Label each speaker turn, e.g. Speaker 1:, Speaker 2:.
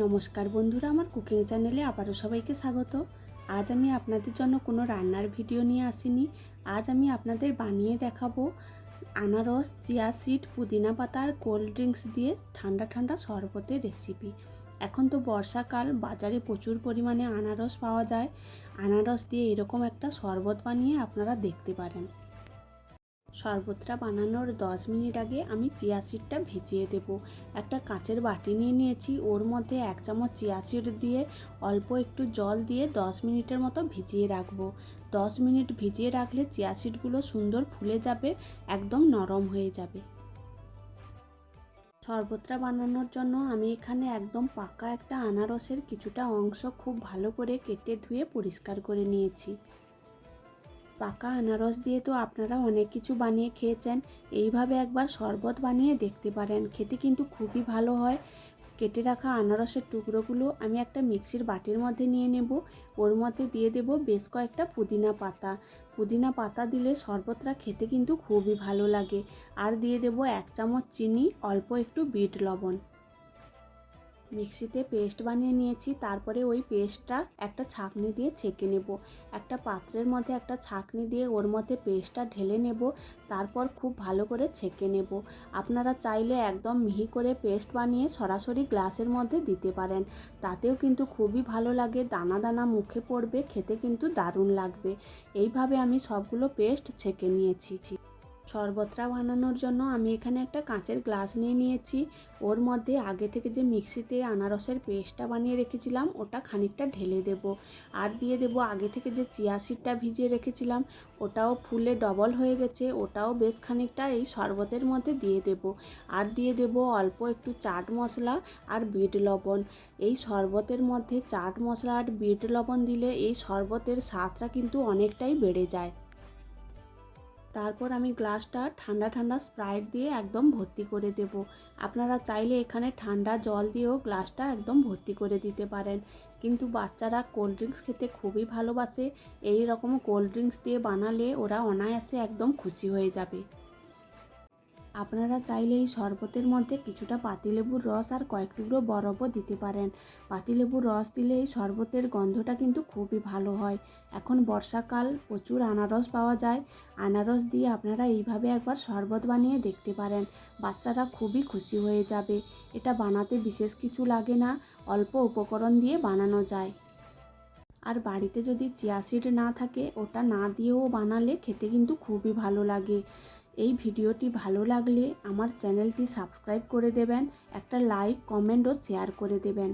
Speaker 1: নমস্কার বন্ধুরা, আমার কুকিং চ্যানেলে আবারও সবাইকে স্বাগত। আজ আমি আপনাদের জন্য কোনো রান্নার ভিডিও নিয়ে আসিনি। আজ আমি আপনাদের বানিয়ে দেখাবো আনারস, চিয়া সিড, পুদিনা পাতা আর কোল্ড ড্রিঙ্কস দিয়ে ঠান্ডা ঠান্ডা শরবতের রেসিপি। এখন তো বর্ষাকাল, বাজারে প্রচুর পরিমাণে আনারস পাওয়া যায়। আনারস দিয়ে এরকম একটা শরবত বানিয়ে আপনারা দেখতে পারেন। শরবতটা বানানোর দশ মিনিট আগে আমি চিয়া সিডটা ভিজিয়ে দেব। একটা কাঁচের বাটি নিয়ে নিয়েছি, ওর মধ্যে এক চামচ চিয়া সিড দিয়ে অল্প একটু জল দিয়ে দশ মিনিটের মতো ভিজিয়ে রাখব। দশ মিনিট ভিজিয়ে রাখলে চিয়া সিডগুলো সুন্দর ফুলে যাবে, একদম নরম হয়ে যাবে। শরবতটা বানানোর জন্য আমি এখানে একদম পাকা একটা আনারসের কিছুটা অংশ খুব ভালো করে কেটে ধুয়ে পরিষ্কার করে নিয়েছি। পাকা আনারস দিয়ে তো আপনারা অনেক কিছু বানিয়ে খেয়েছেন। এইভাবে একবার শরবত বানিয়ে দেখতে পারেন। খেতে কিন্তু খুবই ভালো হয়। কেটে রাখা আনারসের টুকরোগুলো আমি একটা মিক্সির বাটির মধ্যে নিয়ে নেব। ওর মধ্যে দিয়ে দেব বেশ কয়েকটা পুদিনা পাতা। পুদিনা পাতা দিলে শরবতটা খেতে কিন্তু খুবই ভালো লাগে। আর দিয়ে দেব এক চামচ চিনি, অল্প একটু বিট লবণ। মিক্সিতে পেস্ট বানিয়ে নিয়েছি, তারপরে ওই পেস্টটা একটা ছাঁকনি দিয়ে ছেঁকে নেব। একটা পাত্রের মধ্যে একটা ছাঁকনি দিয়ে ওর মধ্যে পেস্টটা ঢেলে নেব, তারপর খুব ভালো করে ছেঁকে নেব। আপনারা চাইলে একদম মিহি করে পেস্ট বানিয়ে সরাসরি গ্লাসের মধ্যে দিতে পারেন। তাতেও কিন্তু খুবই ভালো লাগে, দানা দানা মুখে পড়বে, খেতে কিন্তু দারুণ লাগবে। এইভাবে আমি সবগুলো পেস্ট ছেঁকে নিয়েছি। শরবতটা বানানোর জন্য আমি এখানে একটা কাঁচের গ্লাস নিয়ে নিয়েছি। ওর মধ্যে আগে থেকে যে মিক্সিতে আনারসের পেস্টটা বানিয়ে রেখেছিলাম, ওটা খানিকটা ঢেলে দেব। আর দিয়ে দেব আগে থেকে যে চিয়া ভিজিয়ে রেখেছিলাম, ওটাও ফুলে ডবল হয়ে গেছে, ওটাও বেশ খানিকটা এই শরবতের মধ্যে দিয়ে দেব। আর দিয়ে দেব অল্প একটু চাট মশলা আর বিট লবণ। এই শরবতের মধ্যে চাট মশলা আর বিট লবণ দিলে এই শরবতের স্বাদটা কিন্তু অনেকটাই বেড়ে যায়। তারপর আমি গ্লাসটা ঠান্ডা ঠান্ডা স্প্রাইট দিয়ে একদম ভর্তি করে দেব। আপনারা চাইলে এখানে ঠান্ডা জল দিয়েও গ্লাসটা একদম ভর্তি করে দিতে পারেন। কিন্তু বাচ্চারা কোল্ড ড্রিঙ্কস খেতে খুবই ভালোবাসে। এই রকম কোল্ড ড্রিঙ্কস দিয়ে বানালে ওরা অনায়াসে একদম খুশি হয়ে যাবে। আপনারা চাইলে এই শরবতের মধ্যে কিছুটা পাতিলেবুর রস আর কয়েক টুকরো বরফও দিতে পারেন। পাতিলেবুর রস দিলে এই শরবতের গন্ধটা কিন্তু খুবই ভালো হয়। এখন বর্ষাকাল, প্রচুর আনারস পাওয়া যায়। আনারস দিয়ে আপনারা এইভাবে একবার শরবত বানিয়ে দেখতে পারেন। বাচ্চারা খুবই খুশি হয়ে যাবে। এটা বানাতে বিশেষ কিছু লাগে না, অল্প উপকরণ দিয়ে বানানো যায়। আর বাড়িতে যদি চিয়া সিড না থাকে, ওটা না দিয়েও বানালে খেতে কিন্তু খুবই ভালো লাগে। এই ভিডিওটি ভালো লাগলে আমার চ্যানেলটি সাবস্ক্রাইব করে দেবেন, একটা লাইক, কমেন্ট ও শেয়ার করে দেবেন।